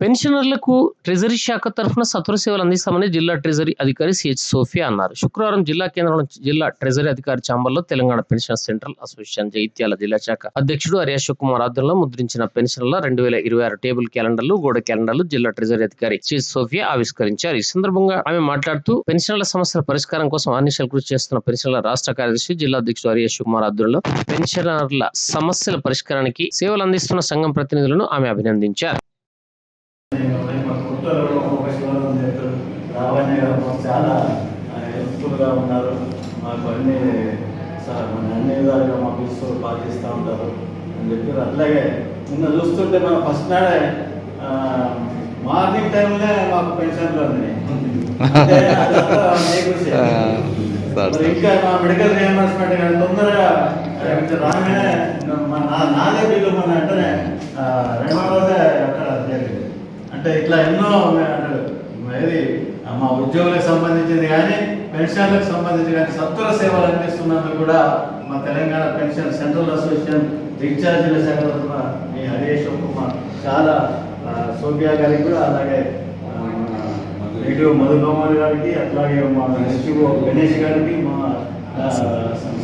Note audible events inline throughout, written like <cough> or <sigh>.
పెన్షనర్లకు ట్రెజరీ శాఖ తరఫున సత్వర సేవలు అందిస్తామని జిల్లా ట్రెజరీ అధికారి సిహెచ్ సోఫియా అన్నారు. శుక్రవారం జిల్లా కేంద్రంలో జిల్లా ట్రెజరీ అధికారి చాంబర్లో తెలంగాణ పెన్షన్ సెంట్రల్ అసోసియేషన్ జైత్యాల జిల్లా శాఖ అధ్యక్షుడు హరి అశోక్ కుమార్ ఆధ్వర్యంలో ముద్రించిన పెన్షన్ల రెండు వేల ఇరవై ఆరు టేబుల్ క్యాలెండర్లు గోడ క్యాలెండర్లు జిల్లా ట్రెజరీ అధికారి సిహెచ్ సోఫియా ఆవిష్కరించారు. ఈ సందర్భంగా ఆమె మాట్లాడుతూ పెన్షన్ల సమస్యల పరిష్కారం కోసం అన్నిషలు కృషి చేస్తున్న పెన్షన్ల రాష్ట్ర కార్యదర్శి జిల్లా అధ్యక్షుడు హరి అశోక్ కుమార్ ఆధ్వర్యంలో పెన్షనర్ల సమస్యల పరిష్కారానికి సేవలు అందిస్తున్న సంఘం ప్రతినిధులను ఆమె అభినందించారు. లావణ్య గారు మాకు చాలా హెల్ప్ఫుల్గా ఉన్నారు. మాకు అన్ని అన్ని విధాలుగా మాకు ఇస్తూ పాటిస్తూ ఉంటారు అని చెప్పారు. అట్లాగే నిన్న చూస్తుంటే మన ఫస్ట్ నాడే మార్నింగ్ టైంలో మాకు పెన్షన్లు ఉన్నాయి <laughs> ఇంకా మా మెడికల్ రియంబర్స్మెంట్ కానీ తొందరగా రాగానే నాదే బిల్లు మన వెంటనే ఆ, రెండో రోజే అక్కడ జరిగింది. అంటే ఇట్లా ఎన్నో అంటే ఏది మా ఉద్యోగులకు సంబంధించింది కానీ పెన్షన్లకు సంబంధించి కానీ సత్వర సేవలు అందిస్తున్నందుకు కూడా మా తెలంగాణ పెన్షన్ సెంట్రల్ అసోసియేషన్ రీఛార్జీల శాఖ తరఫున మీ హరీష్ కుమార్ చాలా సోఫియా గారికి కూడా అలాగే ఆ, మన గారికి అట్లాగే మా ఎస్టీఓ గణేష్ గారికి మా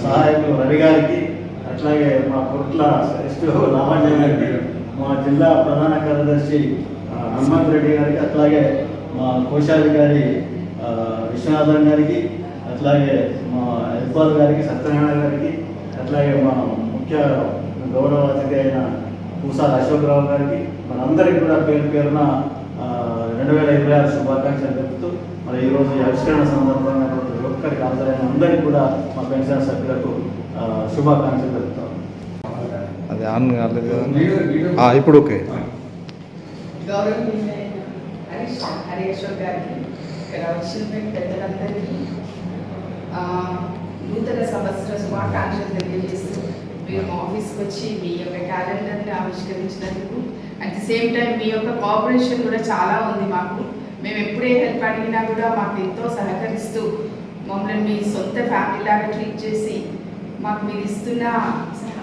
సహాయకులు రవి గారికి అట్లాగే మా కుట్ల ఎస్టీఓ లావణ్య గారికి మా జిల్లా ప్రధాన కార్యదర్శి హనుమంత్ రెడ్డి గారికి అట్లాగే మా కోశాధికారి ఆ, విశ్వనాథన్ గారికి అట్లాగే మా ఇక్బాల్ గారికి సత్యనారాయణ గారికి అట్లాగే మా ముఖ్య గౌరవ అతిథి అయిన పూసాల అశోక్రావు గారికి మనందరికీ కూడా పేరు పేరున రెండు వేల ఇరవై ఆరు శుభాకాంక్షలు తెలుపుతూ మరి ఈరోజు ఈ ఆవిష్కరణ సందర్భంగా ప్రతి ఒక్కరికి హాజరైన అందరికీ కూడా మా పెన్షన్ సభ్యులకు శుభాకాంక్షలు తెలుపుతాం. అది ఆన్ కాలేదు ఇప్పుడు ఓకే. అని హరీష్ హరీశ్వర్ గారికి. ఇక్కడ వచ్చిన పెద్దలందరికీ నూతన సంవత్సర శుభాకాంక్షలు తెలియజేస్తూ మీరు ఆఫీస్కి వచ్చి మీ యొక్క క్యాలెండర్ని ఆవిష్కరించినందుకు అట్ ది సేమ్ టైం మీ యొక్క కోఆపరేషన్ కూడా చాలా ఉంది మాకు. మేము ఎప్పుడే హెల్ప్ అడిగినా కూడా మాకు ఎంతో సహకరిస్తూ మమ్మల్ని మీ సొంత ఫ్యామిలీ లాగా ట్రీట్ చేసి మాకు మీరు ఇస్తున్న సహ-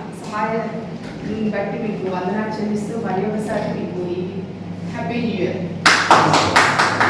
బట్టి మీకు వందనాలు చెల్లిస్తూ మరి ఒకసారి మీకు ఈ హ్యాపీ న్యూ ఇయర్. Aplausos